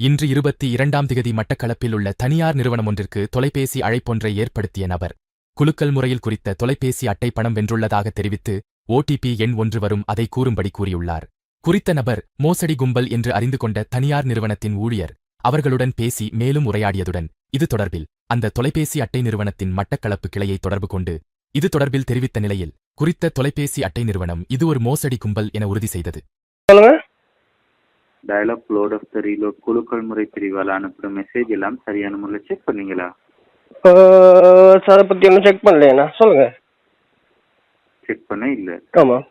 இன்று இருபத்தி இரண்டாம் திகதி மட்டக்களப்பில் உள்ள தனியார் நிறுவனம் ஒன்றிற்கு தொலைபேசி அழைப்பொன்றை ஏற்படுத்திய நபர். குலுக்கல் முறையில் குறித்த தொலைபேசி அட்டை பணம் வென்றுள்ளதாக தெரிவித்து ஓடிபி எண் ஒன்று வரும் அதை கூறும்படி கூறியுள்ளார். குறித்த நபர் மோசடி கும்பல் என்று அறிந்து கொண்ட தனியார் நிறுவனத்தின் ஊழியர் அவர்களுடன் பேசி மேலும் உரையாடியதுடன் இது தொடர்பில் அந்த தொலைபேசி அட்டை நிறுவனத்தின் மட்டக்களப்பு கிளையை தொடர்பு கொண்டு இது தொடர்பில் தெரிவித்த நிலையில் குறித்த தொலைபேசி அட்டை நிறுவனம் இது ஒரு மோசடி கும்பல் என உறுதி செய்தது. Dialog lord of the reload குழுக்கள் முறை பிரிவால் அனுப்புகிற மெசேஜ் எல்லாம் சரியான முறையில் செக் பண்ணீங்களா? சார் பற்றி ஒன்றும் செக் பண்ணலையண்ணா? சொல்லுங்க. செக் பண்ண இல்லை. ஆமாம்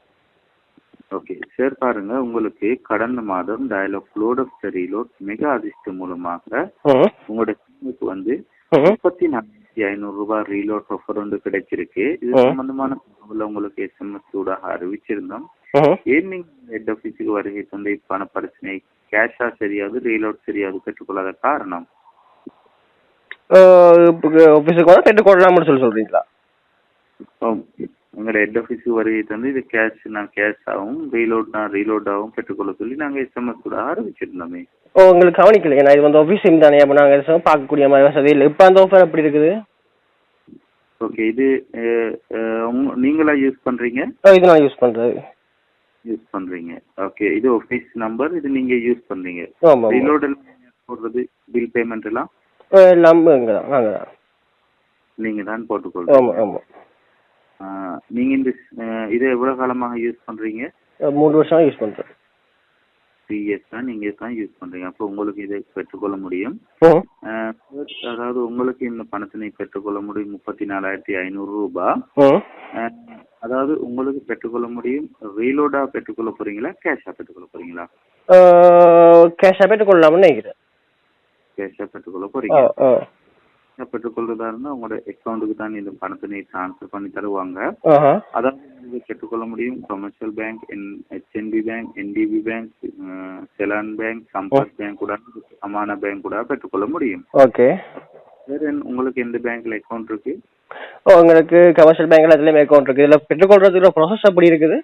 ஓகே சார் பாருங்க. உங்களுக்கு கடந்த மாதம் Dialog lord of the reload mega அதிர்ஷ்டம் மூலமாக உங்களோட சிம்முக்கு வந்து முப்பத்தி நாலாயிரத்தி ஐநூறு ரூபாய் ரீலோட் ஆஃபர் ஒன்று கிடைச்சிருக்கு. இது. சம்பந்தமான தகவல் உங்களுக்கு எஸ்எம்எஸ் ஊடாக அறிவிச்சிருந்தோம். நீங்க ஹெட் ஆஃபீஸுக்கு வருகை தந்த பண பிரச்சனை? கேஷா சரியாது ரீலோட் சரியாது பெற்றுக்கொள்ளாத காரணம்? இப்போ ஆஃபீஸுக்கு வந்தால் ரெண்டு கொள்ளலாம்னு சொல்லி சொல்கிறீங்களா எங்களோட ஹெட் ஆஃபீஸுக்கு வருகை தந்து இது கேஷ் நான் கேஷ் ஆகும் ரீலோட் நான் ரீலோட் ஆகும் பெற்றுக்கொள்ள சொல்லி நாங்கள் எஸ்எம்எஸ் கூட ஆரம்பிச்சிருந்தோமே ஓ உங்களுக்கு கவனிக்கலையே நான் இது வந்து ஆஃபீஸ் தானே அப்போ நாங்கள் பார்க்கக்கூடிய மாதிரி வசதி இல்லை. இப்போ அந்த ஆஃபர் எப்படி இருக்குது? ஓகே இது நீங்களா யூஸ் பண்றீங்க? இது நான் யூஸ் பண்ணுறது யூஸ் பண்றீங்க. ஓகே இது ஆஃபீஸ் நம்பர் இது நீங்க யூஸ் பண்றீங்க. ரீலோட் போடுறது பில் பேமெண்ட் எல்லாம்? எல்லாமே இங்கே தான் நாங்கள் தான் நீங்க தான் போட்டுக்கொள்றீங்க ஆமாம் ஆமாம் ஆஹ், நீங்க இந்த இதை எவ்வளவு காலமாக யூஸ் பண்றீங்க? மூணு வருஷம் யூஸ் பண்ணுறேன் த்ரீ இயர்ஸ் தான் நீங்க தான் யூஸ் பண்றீங்க. அப்போ உங்களுக்கு இதை பெற்றுக்கொள்ள முடியும். அதாவது உங்களுக்கு இந்த பணத்தினை பெற்றுக்கொள்ள முடியும். முப்பத்தி நாலாயிரத்தி ஐநூறு ஆஹ், அதாவது உங்களுக்கு பெற்றுக்கொள்ள முடியும். ரீலோடா பெற்றுக்கொள்ள போறீங்களா? கேஷா பெற்றுக்கொள்ள போறீங்களா? கேஷாக போய்ட்டு கொள்ளலாம்னு நினைக்கிறேன். கேஷா பெற்றுக்கொள்ள ஆ போறீங்க ஆ கேஷா பெற்றுக்கொள்றதா இருந்தா உங்களோட அக்கௌண்ட்டுக்கு தான் இந்த பணத்தினை டிரான்ஸ்ஃபர் பண்ணி தருவாங்க. அதாவது நீங்க பெற்றுக்கொள்ள முடியும் commercial bank HNB bank NDB bank Seylan bank Sampath bank கூட அமானா பேங்க் கூட பெற்றுக்கொள்ள முடியும். ஓகே வேற உங்களுக்கு எந்த பேங்க்ல அக்கௌண்ட் இருக்கு? உங்களுக்கு கமர்ஷியல் பேங்க்ல அதுலேயுமே அக்கௌண்ட் இருக்குது இதில் பெற்றுக்கொள்றதுக்குள்ள ப்ராசஸ் எப்படி இருக்குது?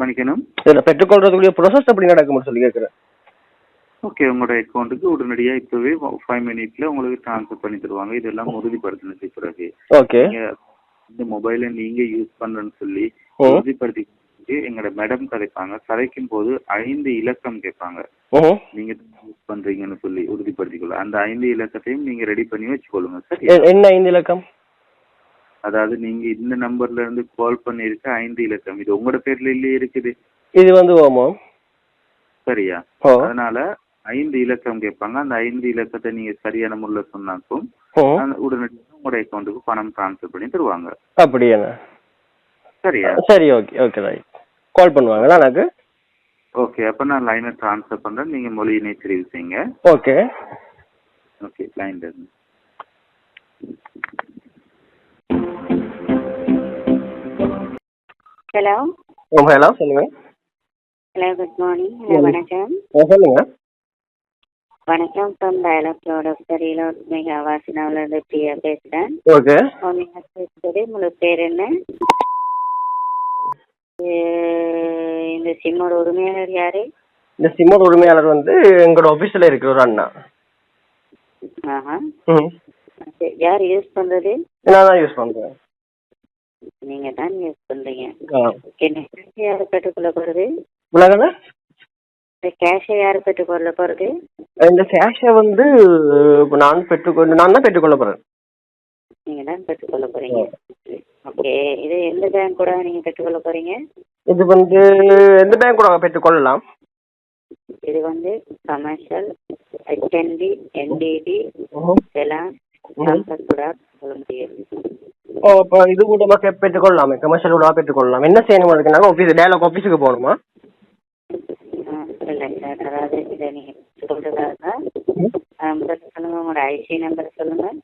மன்னிக்கணும். இதில் பெற்றுக்கொள்றதுக்குரிய ப்ராசஸ் எப்படி நடக்கும்னு சொல்லி கேட்குறேன் ஓகே உங்களோட அக்கௌண்ட்டுக்கு உடனடியா இப்பவே ஃபைவ் மினிட்ல உங்களுக்கு ட்ரான்ஸ்ஃபர் பண்ணி தருவாங்க. இதெல்லாம் உறுதிப்படுத்தினதுக்கு பிறகு. ஓகே நீங்க இந்த மொபைலை நீங்க யூஸ் பண்றேன்னு சொல்லி. உறுதிப்படுத்தி எங்களோட மேடம் கதைப்பாங்க கதைக்கும் போது ஐந்து இலக்கம் கேட்பாங்க. நீங்க யூஸ் பண்றீங்கன்னு சொல்லி உறுதிப்படுத்திக்கொள்ள. அந்த ஐந்து இலக்கத்தையும் நீங்க ரெடி பண்ணி வச்சுக்கொள்ளுங்க சரி? என்ன ஐந்து இலக்கம்? அதாவது நீங்க இந்த நம்பர்ல இருந்து கால் பண்ணிருக்க ஐந்து இலக்கம். இது உங்களோட பேர்ல இல்லையே இருக்குது. இது வந்து ஓமோ? சரியா? அதனால ஐந்து இலக்கம் கேட்பாங்க. அந்த ஐந்து இலக்கத்தை நீங்க சரியான முறையில் சொன்னாக்கும் உடனடியாக உங்களோட அக்கௌண்ட்டுக்கு பணம் ட்ரான்ஸ்ஃபர் பண்ணி தருவாங்க. அப்படியாண்ணா. சரியா? சரி ஓகே ஓகே ரைட். கால் பண்ணுவாங்களா எனக்கு? ஓகே அப்ப நான் லைனை ட்ரான்ஸ்ஃபர் பண்றேன். நீங்க மொழியினை தெரிவு செய்யுங்க. ஓகே. ஓகே இருந்து. ஹலோ ஹலோ சொல்லுங்க. ஹலோ குட் மார்னிங் ஹலோ வணக்கம். சொல்லுங்க. வணக்கம் from Dialog the reload mega வாசனாவிலேருந்து Priya பேசுகிறேன் ஓகே. உங்க பேசுறது உங்களுக்கு பேர் என்ன? இந்த சிம்மோட உரிமையாளர் யாரு? இந்த சிம்மோட உரிமையாளர் வந்து எங்களோட ஆஃபீஸில் இருக்கிற ஒரு அண்ணா. ஆஹா. யார் யூஸ் பண்ணுறது நான் தான் யூஸ் பண்ணுறேன் நீங்கள் தான் யூஸ் பண்ணுறீங்க ஓகே நெக்ஸ்ட் யார் பெற்றுக்கொள்ள போகிறது இந்த கேஷை யார் பெற்றுக்கொள்ள போகிறது இந்த கேஷை வந்து இப்போ நான் பெற்றுக்கொண்டு நான் தான் பெற்றுக்கொள்ள போகிறேன் நீங்கள் தான் பெற்றுக்கொள்ள போகிறீங்க ஓகே. இது எந்த பேங்க் கூட நீங்கள் பெற்றுக்கொள்ள போகிறீங்க இது வந்து எந்த பேங்க் கூட பெற்றுக்கொள்ளலாம். இது வந்து கமர்ஷியல் ஹெச்என்பி என்டிபி இதெல்லாம் கூட சொல்ல முடியும். ஓ இப்போ இது கூட பெற்றுக்கொள்ளலாமே. கமர்ஷியல் கூட பெற்றுக்கொள்ளலாம். என்ன செய்யணும் அதுக்குனாங்க ஆஃபீஸ் டேலாக் ஆஃபீஸுக்கு போகணுமா? சார் இதை நீங்கள் சொல்லுங்கள் உங்களோட ஐசி நம்பர் சொல்லுங்கள்